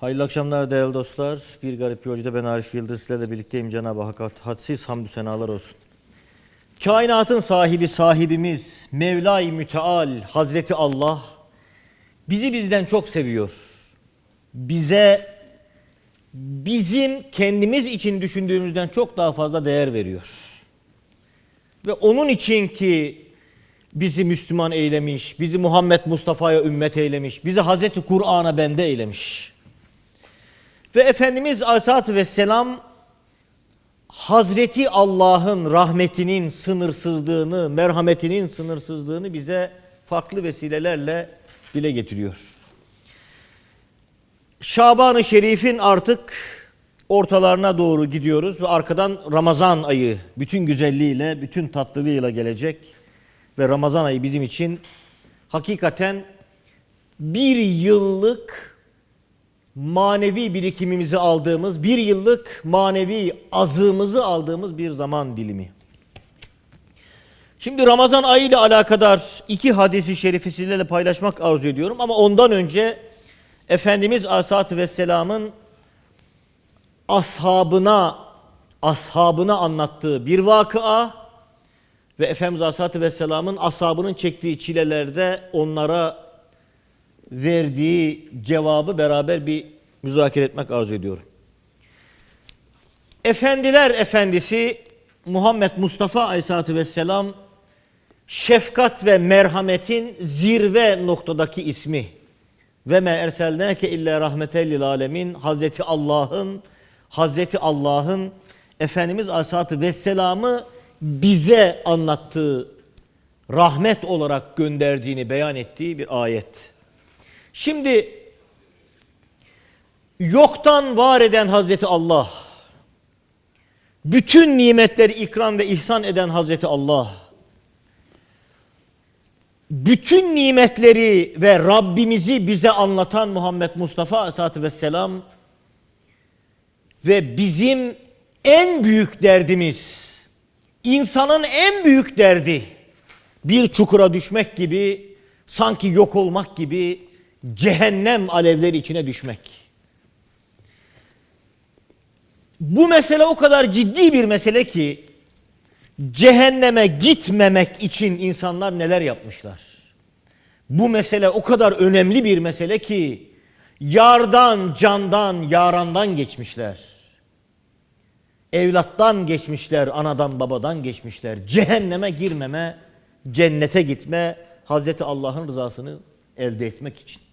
Hayırlı akşamlar değerli dostlar. Bir garip yolcuda ben Arif Yıldız sizlerle birlikteyim. Cenab-ı Hakk'a hadsiz hamdü senalar olsun. Kainatın sahibi sahibimiz Mevla-i Müteal Hazreti Allah bizi bizden çok seviyor. Bize bizim kendimiz için düşündüğümüzden çok daha fazla değer veriyor. Ve onun için ki bizi Müslüman eylemiş, bizi Muhammed Mustafa'ya ümmet eylemiş, bizi Hazreti Kur'an'a bende eylemiş. Ve Efendimiz Aleyhisselatü Vesselam Hazreti Allah'ın rahmetinin sınırsızlığını, merhametinin sınırsızlığını bize farklı vesilelerle dile getiriyor. Şaban-ı Şerif'in artık ortalarına doğru gidiyoruz ve arkadan Ramazan ayı bütün güzelliğiyle, bütün tatlılığıyla gelecek ve Ramazan ayı bizim için hakikaten bir yıllık manevi birikimimizi aldığımız, bir yıllık manevi azığımızı aldığımız bir zaman dilimi. Şimdi Ramazan ayı ile alakadar iki hadisi şerifi sizlerle paylaşmak arzu ediyorum ama ondan önce Efendimiz Aleyhisselatü Vesselam'ın ashabına ashabına anlattığı bir vakıa ve Efendimiz Aleyhisselatü Vesselam'ın ashabının çektiği çilelerde onlara verdiği cevabı beraber bir müzakere etmek arzu ediyorum. Efendiler efendisi Muhammed Mustafa Aleyhisselatü Vesselam şefkat ve merhametin zirve noktadaki ismi. Ve me erselnake illa rahmeten lil alemin Hazreti Allah'ın Hazreti Allah'ın Efendimiz Aleyhisselatü Vesselam'ı bize anlattığı rahmet olarak gönderdiğini beyan ettiği bir ayet. Şimdi yoktan var eden Hazreti Allah, bütün nimetleri ikram ve ihsan eden Hazreti Allah, bütün nimetleri ve Rabbimizi bize anlatan Muhammed Mustafa Aleyhisselatü Vesselam ve bizim en büyük derdimiz, insanın en büyük derdi bir çukura düşmek gibi, sanki yok olmak gibi cehennem alevleri içine düşmek. Bu mesele o kadar ciddi bir mesele ki cehenneme gitmemek için insanlar neler yapmışlar. Bu mesele o kadar önemli bir mesele ki yardan, candan, yarandan geçmişler. Evlattan geçmişler, anadan, babadan geçmişler. Cehenneme girmeme, cennete gitme, Hazreti Allah'ın rızasını elde etmek için.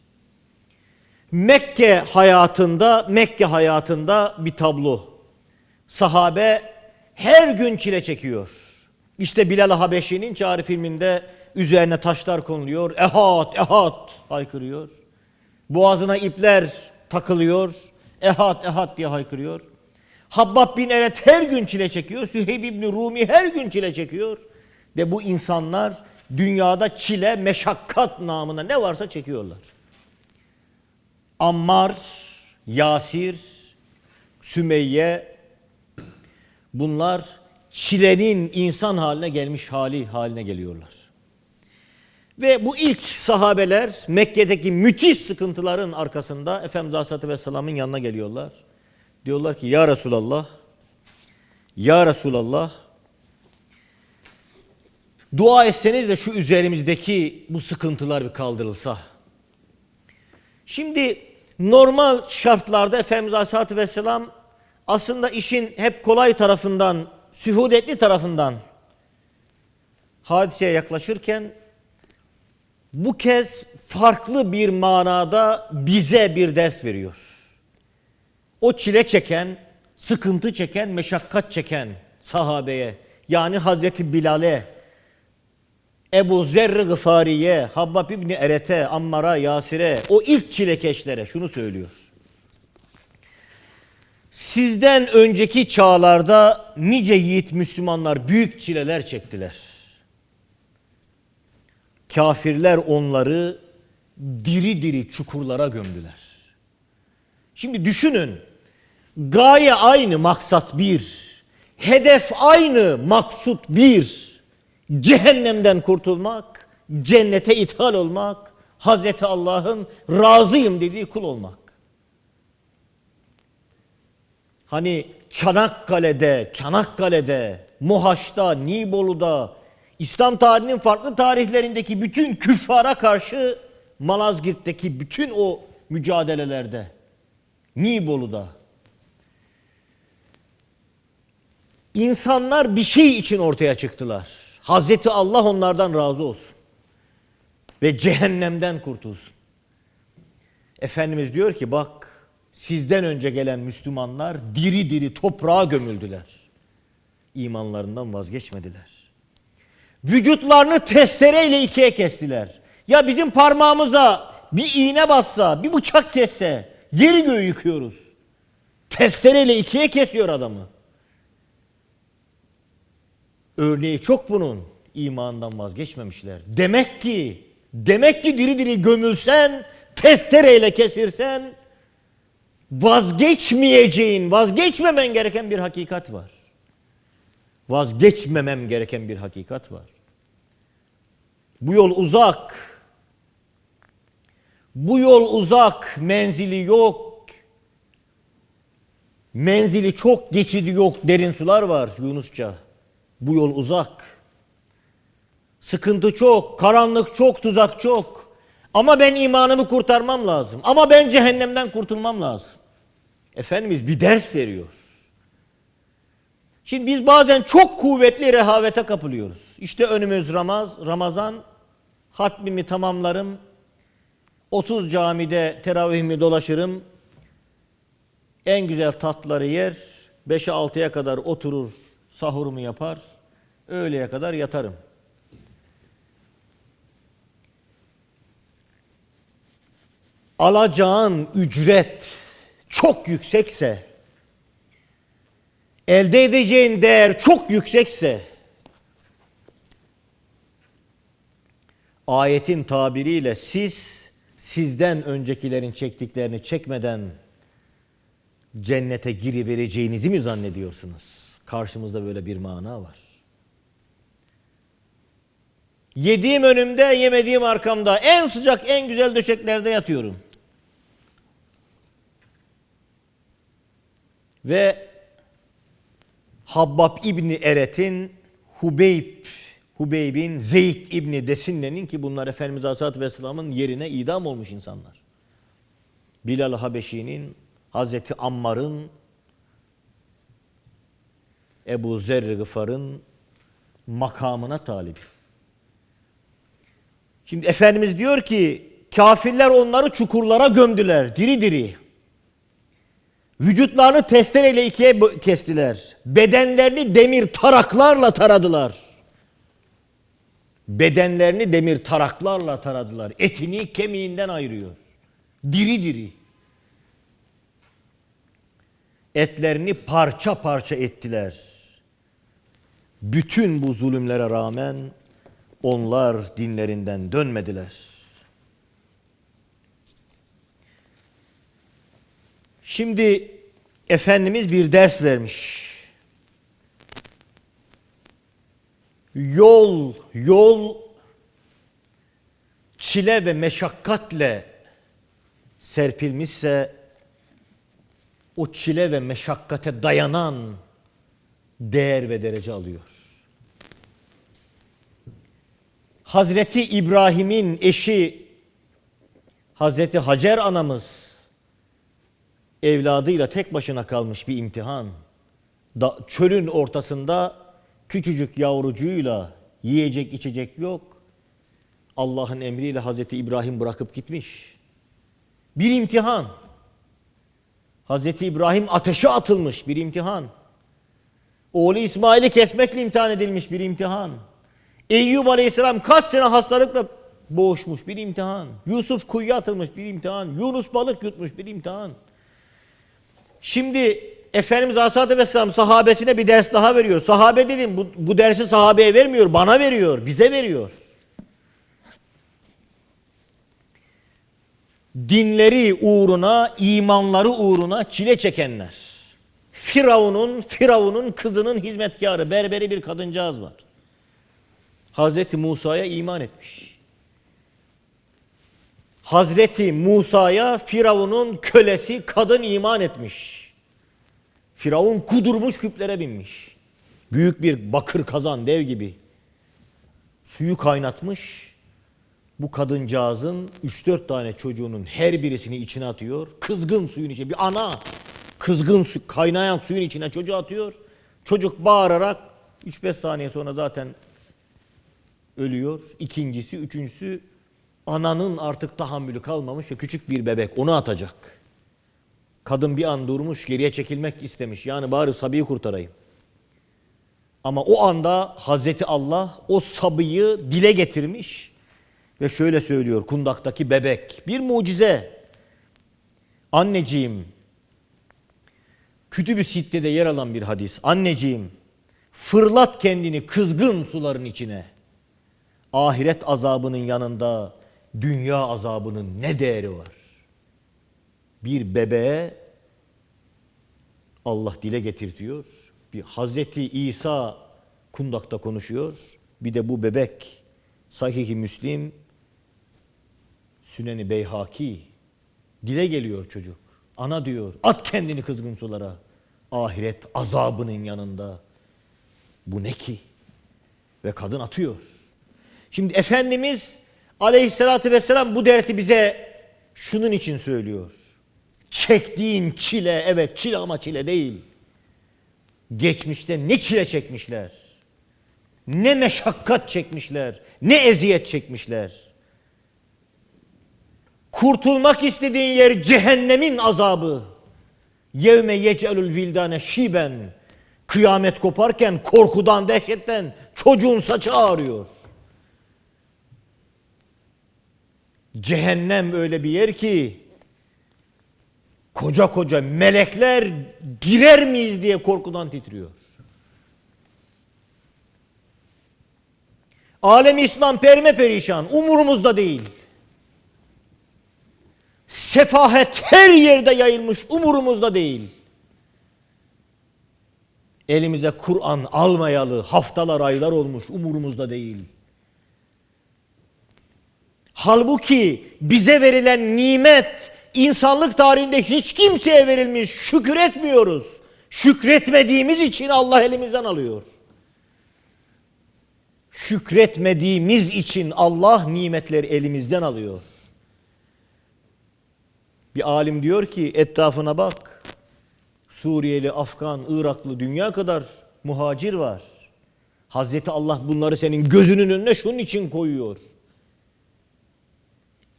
Mekke hayatında, Mekke hayatında bir tablo. Sahabe her gün çile çekiyor. İşte Bilal Habeşi'nin Çağrı filminde üzerine taşlar konuluyor. Ehad, ehad haykırıyor. Boğazına ipler takılıyor. Ehad, ehad diye haykırıyor. Habbab bin Eret her gün çile çekiyor. Süheyb İbni Rumi her gün çile çekiyor. Ve bu insanlar dünyada çile, meşakkat namına ne varsa çekiyorlar. Ammar, Yasir, Sümeyye bunlar çilenin insan haline gelmiş hali haline geliyorlar. Ve bu ilk sahabeler Mekke'deki müthiş sıkıntıların arkasında Efendimiz Aleyhisselatü Vesselam'ın yanına geliyorlar. Diyorlar ki ya Resulallah, ya Resulallah dua etseniz de şu üzerimizdeki bu sıkıntılar bir kaldırılsa. Şimdi normal şartlarda Efendimiz Aleyhisselatü Vesselam aslında işin hep kolay tarafından, sühudetli tarafından hadiseye yaklaşırken bu kez farklı bir manada bize bir ders veriyor. O çile çeken, sıkıntı çeken, meşakkat çeken sahabeye yani Hazreti Bilal'e, Ebu Zerr Gıfari'ye, Habbab İbni Eret'e, Ammar'a, Yasir'e, o ilk çilekeşlere şunu söylüyor. Sizden önceki çağlarda nice yiğit Müslümanlar büyük çileler çektiler. Kafirler onları diri diri çukurlara gömdüler. Şimdi düşünün, gaye aynı, maksat bir. Hedef aynı, maksut bir. Cehennemden kurtulmak, cennete ithal olmak, Hazreti Allah'ın razıyım dediği kul olmak. Hani Çanakkale'de, Çanakkale'de, Muhaç'ta, Nibolu'da, İslam tarihinin farklı tarihlerindeki bütün küffara karşı Malazgirt'teki bütün o mücadelelerde, Nibolu'da, insanlar bir şey için ortaya çıktılar. Hazreti Allah onlardan razı olsun. Ve cehennemden kurtulsun. Efendimiz diyor ki bak sizden önce gelen Müslümanlar diri diri toprağa gömüldüler. İmanlarından vazgeçmediler. Vücutlarını testereyle ikiye kestiler. Ya bizim parmağımıza bir iğne bassa, bir bıçak kesse yeri göğü yıkıyoruz. Testereyle ikiye kesiyor adamı. Örneği çok bunun. imandan vazgeçmemişler. Demek ki, demek ki diri diri gömülsen, testereyle kesirsen, vazgeçmeyeceğin, vazgeçmemen gereken bir hakikat var. Vazgeçmemem gereken bir hakikat var. Bu yol uzak. Bu yol uzak, menzili yok. Menzili çok, geçidi yok, derin sular var Yunusça. Bu yol uzak. Sıkıntı çok, karanlık çok, tuzak çok. Ama ben imanımı kurtarmam lazım. Ama ben cehennemden kurtulmam lazım. Efendimiz bir ders veriyor. Şimdi biz bazen çok kuvvetli rehavete kapılıyoruz. İşte önümüz Ramaz, Ramazan, hatmimi tamamlarım, 30 camide teravihimi dolaşırım, en güzel tatları yer, 5'e 6'ya kadar oturur, sahurumu yapar, öğleye kadar yatarım. Alacağın ücret çok yüksekse, elde edeceğin değer çok yüksekse, ayetin tabiriyle siz sizden öncekilerin çektiklerini çekmeden cennete girivereceğinizi mi zannediyorsunuz? Karşımızda böyle bir mana var. Yediğim önümde, yemediğim arkamda. En sıcak, en güzel döşeklerde yatıyorum. Ve Habbab İbni Eret'in Hubeyb, Hubeyb'in Zeyd İbni Desinne'nin ki bunlar Efendimiz Aleyhisselatü Vesselam'ın yerine idam olmuş insanlar. Bilal Habeşi'nin, Hazreti Ammar'ın, Ebu Zer Gıfar'ın makamına talip. Şimdi Efendimiz diyor ki kafirler onları çukurlara gömdüler diri diri. Vücutlarını testereyle ikiye kestiler. Bedenlerini demir taraklarla taradılar. Bedenlerini demir taraklarla taradılar. Etini kemiğinden ayırıyor. Diri diri. Etlerini parça parça ettiler. Bütün bu zulümlere rağmen onlar dinlerinden dönmediler. Şimdi Efendimiz bir ders vermiş. Yol, yol çile ve meşakkatle serpilmişse o çile ve meşakkate dayanan değer ve derece alıyor. Hazreti İbrahim'in eşi Hazreti Hacer anamız evladıyla tek başına kalmış bir imtihan. Da, çölün ortasında küçücük yavrucuğuyla yiyecek içecek yok. Allah'ın emriyle Hazreti İbrahim bırakıp gitmiş. Bir imtihan. Hazreti İbrahim ateşe atılmış bir imtihan. Oğlu İsmail'i kesmekle imtihan edilmiş bir imtihan. Eyyub Aleyhisselam kaç sene hastalıkla boğuşmuş bir imtihan. Yusuf kuyuya atılmış bir imtihan. Yunus balık yutmuş bir imtihan. Şimdi Efendimiz Aleyhisselatü Vesselam sahabesine bir ders daha veriyor. Sahabe dedim bu, bu dersi sahabeye vermiyor, bana veriyor, bize veriyor. Dinleri uğruna, imanları uğruna çile çekenler. Firavun'un, Firavun'un kızının hizmetkarı, berberi bir kadıncağız var. Hazreti Musa'ya iman etmiş. Hazreti Musa'ya Firavun'un kölesi kadın iman etmiş. Firavun kudurmuş küplere binmiş. Büyük bir bakır kazan dev gibi. Suyu kaynatmış. Bu kadıncağızın 3-4 tane çocuğunun her birisini içine atıyor. Kızgın suyun içine bir ana kızgın su, kaynayan suyun içine çocuğu atıyor. Çocuk bağırarak 3-5 saniye sonra zaten ölüyor. İkincisi, üçüncüsü ananın artık tahammülü kalmamış ve küçük bir bebek onu atacak. Kadın bir an durmuş geriye çekilmek istemiş. Yani bari Sabi'yi kurtarayım. Ama o anda Hazreti Allah o Sabi'yi dile getirmiş ve şöyle söylüyor kundaktaki bebek. Bir mucize. Anneciğim, Kütüb-i Sitte'de yer alan bir hadis. Anneciğim, fırlat kendini kızgın suların içine. Ahiret azabının yanında dünya azabının ne değeri var? Bir bebeğe Allah dile getirtiyor. Bir Hazreti İsa kundakta konuşuyor. Bir de bu bebek Sahih-i Müslim Süneni Beyhaki dile geliyor çocuk. Ana diyor at kendini kızgın sulara. Ahiret azabının yanında. Bu ne ki? Ve kadın atıyor. Şimdi Efendimiz aleyhissalatü vesselam bu dersi bize şunun için söylüyor. Çektiğin çile evet çile ama çile değil. Geçmişte ne çile çekmişler. Ne meşakkat çekmişler. Ne eziyet çekmişler. Kurtulmak istediğin yer cehennemin azabı. Yevme yec'elül vildane şiben. Kıyamet koparken korkudan, dehşetten çocuğun saçı ağrıyor. Cehennem öyle bir yer ki koca koca melekler girer miyiz diye korkudan titriyor. Alem İslam perme perişan, umurumuzda değil. Sefahet her yerde yayılmış, umurumuzda değil. Elimize Kur'an almayalı haftalar, aylar olmuş, umurumuzda değil. Halbuki bize verilen nimet insanlık tarihinde hiç kimseye verilmiş. Şükür etmiyoruz. Şükretmediğimiz için Allah elimizden alıyor. Şükretmediğimiz için Allah nimetleri elimizden alıyor. Bir alim diyor ki etrafına bak. Suriyeli, Afgan, Iraklı dünya kadar muhacir var. Hazreti Allah bunları senin gözünün önüne şunun için koyuyor.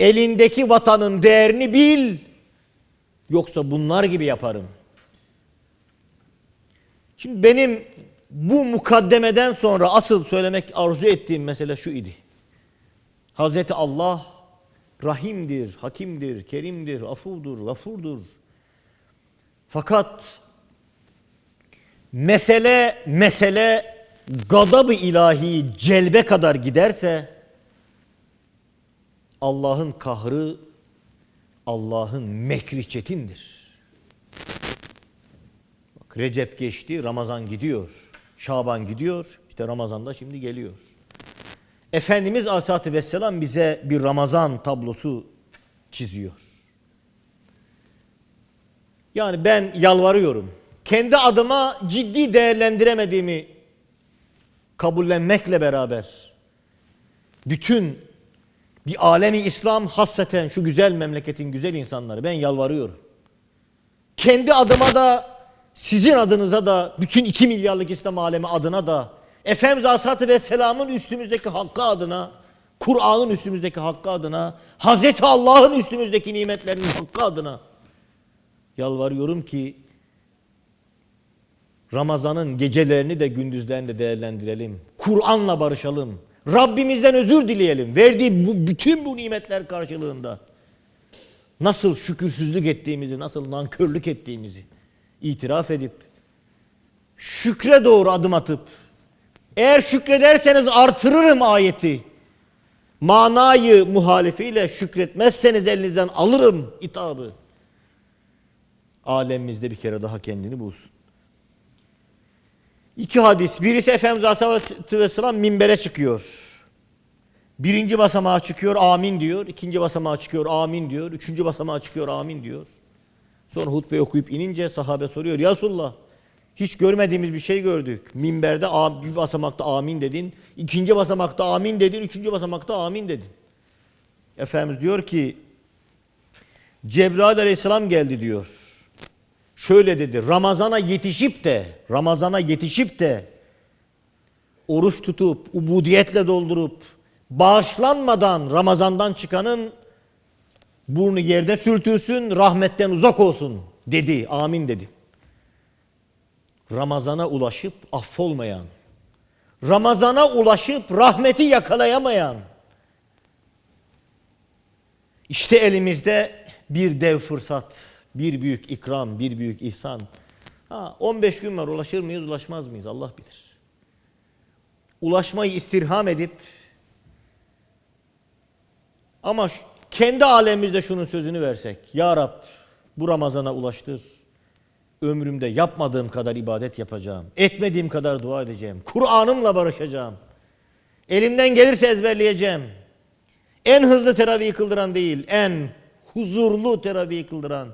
Elindeki vatanın değerini bil. Yoksa bunlar gibi yaparım. Şimdi benim bu mukaddemeden sonra asıl söylemek arzu ettiğim mesele şu idi. Hazreti Allah rahimdir, hakimdir, kerimdir, afudur, gafurdur. Fakat mesele mesele gadab-ı ilahi celbe kadar giderse Allah'ın kahrı Allah'ın mekri çetindir. Bak Recep geçti, Ramazan gidiyor. Şaban gidiyor, işte Ramazan da şimdi geliyor. Efendimiz Aleyhisselatü Vesselam bize bir Ramazan tablosu çiziyor. Yani ben yalvarıyorum. Kendi adıma ciddi değerlendiremediğimi kabullenmekle beraber bütün bir alemi İslam hasreten şu güzel memleketin güzel insanları ben yalvarıyorum. Kendi adıma da sizin adınıza da bütün iki milyarlık İslam alemi adına da Efendimiz Aleyhisselatü Vesselam'ın üstümüzdeki hakkı adına Kur'an'ın üstümüzdeki hakkı adına Hazreti Allah'ın üstümüzdeki nimetlerinin hakkı adına yalvarıyorum ki Ramazan'ın gecelerini de gündüzlerini de değerlendirelim. Kur'an'la barışalım. Rabbimizden özür dileyelim. Verdiği bu, bütün bu nimetler karşılığında. Nasıl şükürsüzlük ettiğimizi, nasıl nankörlük ettiğimizi itiraf edip şükre doğru adım atıp eğer şükrederseniz artırırım ayeti. Manayı muhalifiyle şükretmezseniz elinizden alırım hitabı. Alemimizde bir kere daha kendini bulsun. İki hadis. Birisi Efendimiz Aleyhisselatü Vesselam minbere çıkıyor. Birinci basamağa çıkıyor amin diyor. ikinci basamağa çıkıyor amin diyor. Üçüncü basamağa çıkıyor amin diyor. Sonra hutbe okuyup inince sahabe soruyor. Ya Resulullah Hiç görmediğimiz bir şey gördük. Minberde bir basamakta amin dedin. ikinci basamakta amin dedin. Üçüncü basamakta amin dedin. Efendimiz diyor ki Cebrail aleyhisselam geldi diyor. Şöyle dedi. Ramazana yetişip de Ramazana yetişip de oruç tutup ubudiyetle doldurup bağışlanmadan Ramazandan çıkanın burnu yerde sürtülsün, rahmetten uzak olsun dedi. Amin dedi. Ramazana ulaşıp affolmayan, Ramazana ulaşıp rahmeti yakalayamayan, işte elimizde bir dev fırsat, bir büyük ikram, bir büyük ihsan. Ha, 15 gün var ulaşır mıyız, ulaşmaz mıyız Allah bilir. Ulaşmayı istirham edip ama kendi alemimizde şunun sözünü versek. Ya Rab bu Ramazan'a ulaştır. Ömrümde yapmadığım kadar ibadet yapacağım. Etmediğim kadar dua edeceğim. Kur'an'ımla barışacağım. Elimden gelirse ezberleyeceğim. En hızlı teravih kıldıran değil, en huzurlu teravih kıldıran,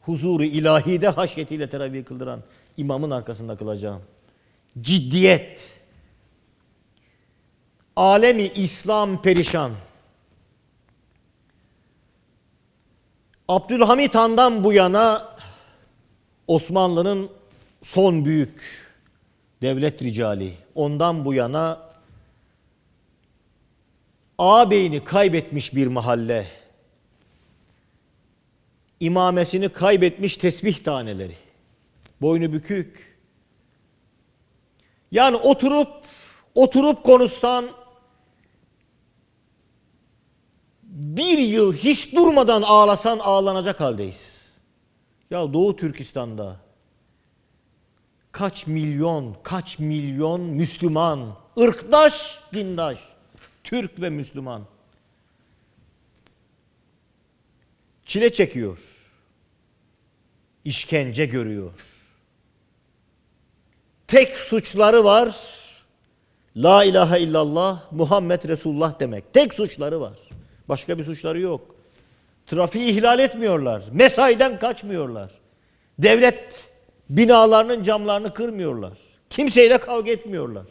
huzuru ilahide haşyetiyle teravih kıldıran imamın arkasında kılacağım. Ciddiyet. Alemi İslam perişan. Abdülhamit Han'dan bu yana Osmanlı'nın son büyük devlet ricali. Ondan bu yana ağabeyini kaybetmiş bir mahalle. İmamesini kaybetmiş tesbih taneleri. Boynu bükük. Yani oturup oturup konuşsan bir yıl hiç durmadan ağlasan ağlanacak haldeyiz. Ya Doğu Türkistan'da kaç milyon, kaç milyon Müslüman, ırktaş, dindaş, Türk ve Müslüman çile çekiyor. işkence görüyor. Tek suçları var. La ilahe illallah Muhammed Resulullah demek. Tek suçları var. Başka bir suçları yok. Trafiği ihlal etmiyorlar. Mesaiden kaçmıyorlar. Devlet binalarının camlarını kırmıyorlar. Kimseyle kavga etmiyorlar.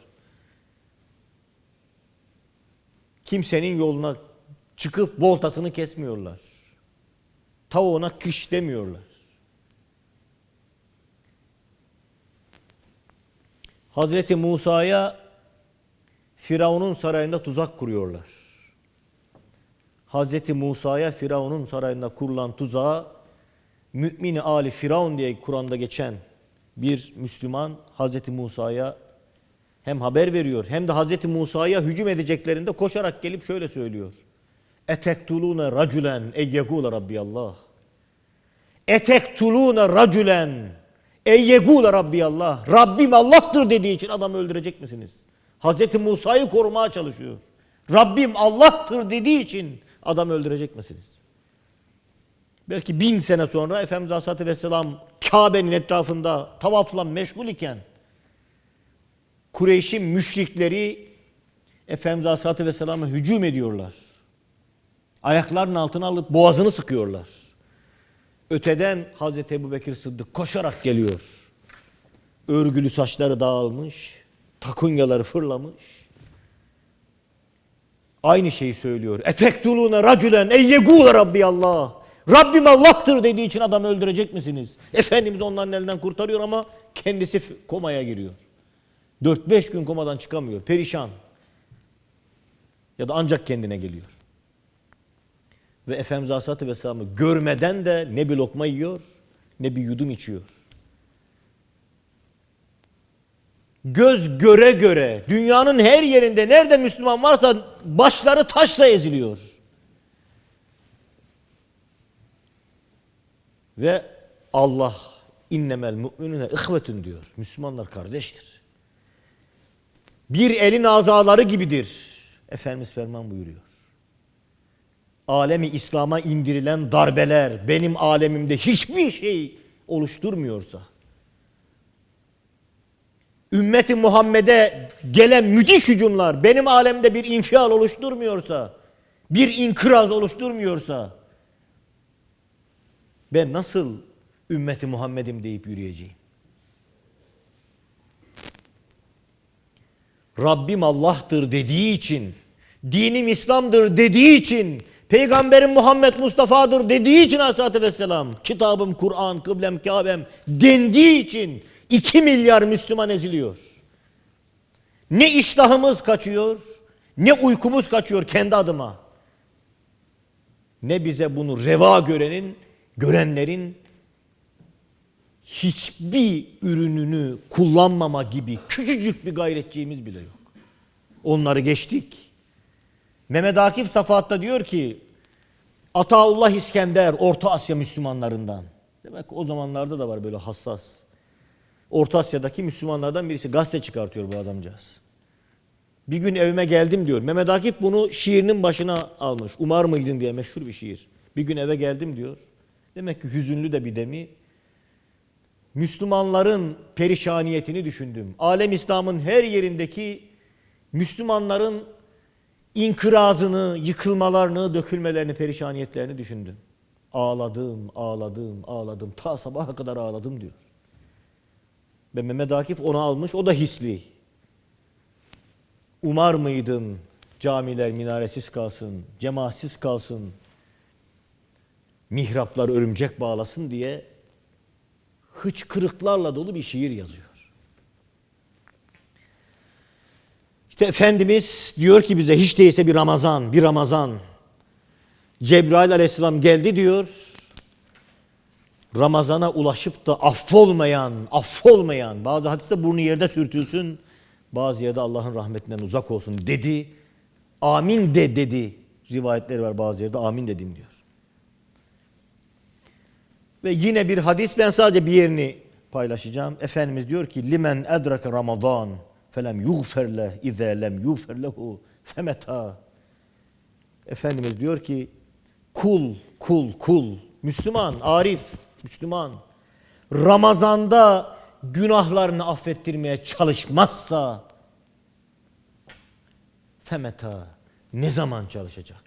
Kimsenin yoluna çıkıp voltasını kesmiyorlar. Tavuğuna kış demiyorlar. Hazreti Musa'ya Firavun'un sarayında tuzak kuruyorlar. Hazreti Musa'ya Firavun'un sarayında kurulan tuzağı Mü'mini Ali Firavun diye Kur'an'da geçen bir Müslüman Hazreti Musa'ya hem haber veriyor hem de Hazreti Musa'ya hücum edeceklerinde koşarak gelip şöyle söylüyor. Etektulune raculen eyyegule rabbiyallah. Etektulune raculen eyyegule rabbiyallah. Rabbim Allah'tır dediği için adamı öldürecek misiniz? Hazreti Musa'yı korumaya çalışıyor. Rabbim Allah'tır dediği için adamı öldürecek misiniz? Belki bin sene sonra Efendimiz Aleyhisselatü Vesselam Kabe'nin etrafında tavafla meşgul iken Kureyş'in müşrikleri Efendimiz Aleyhisselatü Vesselam'a hücum ediyorlar. Ayaklarının altına alıp boğazını sıkıyorlar. Öteden Hazreti Ebu Bekir Sıddık koşarak geliyor. Örgülü saçları dağılmış, takunyaları fırlamış. Aynı şeyi söylüyor. Etektulune racülen eyyegûle Rabbi Allah. Rabbim Allah'tır dediği için adamı öldürecek misiniz? Efendimiz onların elinden kurtarıyor ama kendisi komaya giriyor. 4-5 gün komadan çıkamıyor. Perişan. Ya da ancak kendine geliyor. Ve Efendimiz Aleyhisselatü Vesselam'ı görmeden de ne bir lokma yiyor ne bir yudum içiyor. Göz göre göre dünyanın her yerinde nerede Müslüman varsa başları taşla eziliyor. Ve Allah innemel müminune ihvetün diyor. Müslümanlar kardeştir. Bir elin azaları gibidir. Efendimiz ferman buyuruyor. Alemi İslam'a indirilen darbeler benim alemimde hiçbir şey oluşturmuyorsa, ümmeti Muhammed'e gelen müthiş hücumlar benim alemde bir infial oluşturmuyorsa, bir inkıraz oluşturmuyorsa ben nasıl ümmeti Muhammed'im deyip yürüyeceğim? Rabbim Allah'tır dediği için, dinim İslam'dır dediği için, Peygamberim Muhammed Mustafa'dır dediği için Aleyhisselatü Vesselam, kitabım Kur'an, kıblem Kabe'm dendiği için 2 milyar Müslüman eziliyor. Ne iştahımız kaçıyor, ne uykumuz kaçıyor kendi adıma. Ne bize bunu reva görenin, görenlerin hiçbir ürününü kullanmama gibi küçücük bir gayretçiğimiz bile yok. Onları geçtik. Mehmet Akif Safahat'ta diyor ki Ataullah İskender Orta Asya Müslümanlarından. Demek o zamanlarda da var böyle hassas. Orta Asya'daki Müslümanlardan birisi gazete çıkartıyor bu adamcağız. Bir gün evime geldim diyor. Mehmet Akif bunu şiirinin başına almış. Umar mıydın diye meşhur bir şiir. Bir gün eve geldim diyor. Demek ki hüzünlü de bir demi. Müslümanların perişaniyetini düşündüm. Alem İslam'ın her yerindeki Müslümanların inkırazını, yıkılmalarını, dökülmelerini, perişaniyetlerini düşündüm. Ağladım, ağladım, ağladım. Ta sabaha kadar ağladım diyor. Ve Mehmet Akif onu almış, o da hisli. Umar mıydın camiler minaresiz kalsın, cemaatsiz kalsın, mihraplar örümcek bağlasın diye hıçkırıklarla dolu bir şiir yazıyor. İşte Efendimiz diyor ki bize hiç değilse bir Ramazan, bir Ramazan. Cebrail aleyhisselam geldi diyor. Ramazana ulaşıp da affolmayan, affolmayan, bazı hadiste burnu yerde sürtülsün, bazı yerde Allah'ın rahmetinden uzak olsun dedi. Amin de dedi. Rivayetleri var bazı yerde amin dedim diyor. Ve yine bir hadis ben sadece bir yerini paylaşacağım. Efendimiz diyor ki limen edrake Ramazan felem yughfer leh ize lem yughfer lehu femeta. Efendimiz diyor ki kul kul kul Müslüman arif Müslüman Ramazanda günahlarını affettirmeye çalışmazsa femeta ne zaman çalışacak?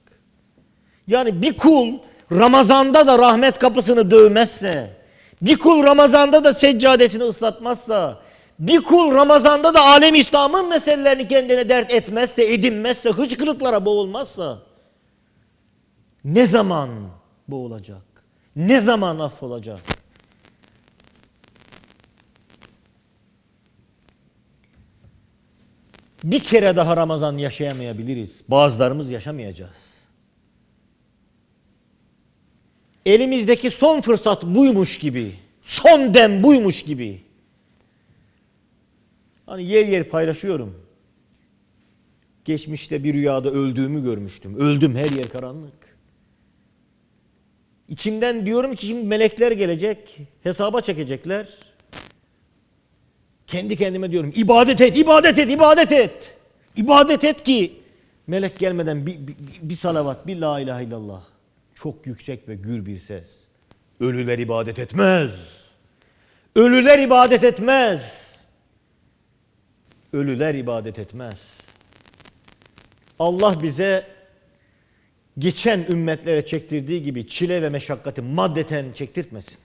Yani bir kul Ramazanda da rahmet kapısını dövmezse, bir kul Ramazanda da seccadesini ıslatmazsa, bir kul Ramazanda da alem İslam'ın meselelerini kendine dert etmezse, edinmezse, hıçkırıklara boğulmazsa ne zaman boğulacak? Ne zaman affolacak? Bir kere daha Ramazan yaşayamayabiliriz. Bazılarımız yaşamayacağız. Elimizdeki son fırsat buymuş gibi. Son dem buymuş gibi. Hani yer yer paylaşıyorum. Geçmişte bir rüyada öldüğümü görmüştüm. Öldüm her yer karanlık. İçimden diyorum ki şimdi melekler gelecek, hesaba çekecekler. Kendi kendime diyorum ibadet et, ibadet et, ibadet et. İbadet et ki melek gelmeden bir, bir, bir salavat, bir la ilahe illallah. Çok yüksek ve gür bir ses. Ölüler ibadet etmez. Ölüler ibadet etmez. Ölüler ibadet etmez. Allah bize geçen ümmetlere çektirdiği gibi çile ve meşakkati maddeten çektirtmesin.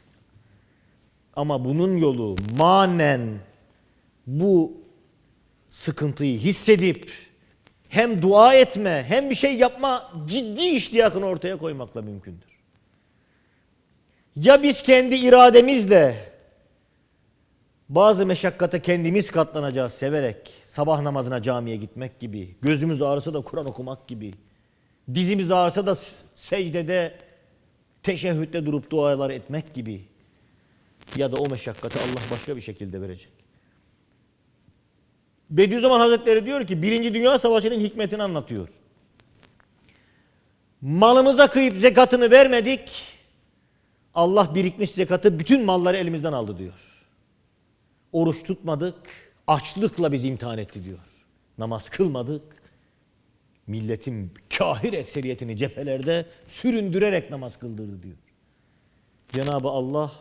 Ama bunun yolu manen bu sıkıntıyı hissedip hem dua etme hem bir şey yapma ciddi iştiyakını ortaya koymakla mümkündür. Ya biz kendi irademizle bazı meşakkate kendimiz katlanacağız severek sabah namazına camiye gitmek gibi, gözümüz ağrısa da Kur'an okumak gibi, dizimiz ağrısa da secdede teşehhütte durup dualar etmek gibi ya da o meşakkati Allah başka bir şekilde verecek. Bediüzzaman Hazretleri diyor ki Birinci Dünya Savaşı'nın hikmetini anlatıyor. Malımıza kıyıp zekatını vermedik. Allah birikmiş zekatı bütün malları elimizden aldı diyor. Oruç tutmadık. Açlıkla bizi imtihan etti diyor. Namaz kılmadık. Milletin kahir ekseriyetini cephelerde süründürerek namaz kıldırdı diyor. Cenab-ı Allah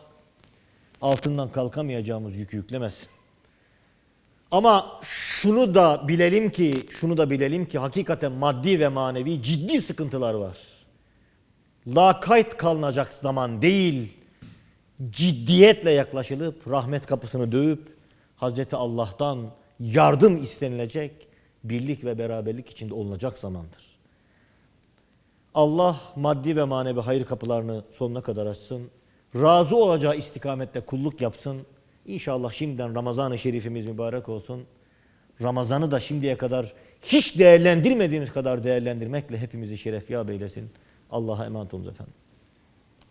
altından kalkamayacağımız yükü yüklemesin. Ama şunu da bilelim ki, şunu da bilelim ki hakikaten maddi ve manevi ciddi sıkıntılar var. Lakayt kalınacak zaman değil, ciddiyetle yaklaşılıp rahmet kapısını dövüp Hazreti Allah'tan yardım istenilecek. Birlik ve beraberlik içinde olunacak zamandır. Allah maddi ve manevi hayır kapılarını sonuna kadar açsın. Razı olacağı istikamette kulluk yapsın. İnşallah şimdiden Ramazan-ı Şerifimiz mübarek olsun. Ramazan'ı da şimdiye kadar hiç değerlendirmediğimiz kadar değerlendirmekle hepimizi şeref yap eylesin. Allah'a emanet olunuz efendim.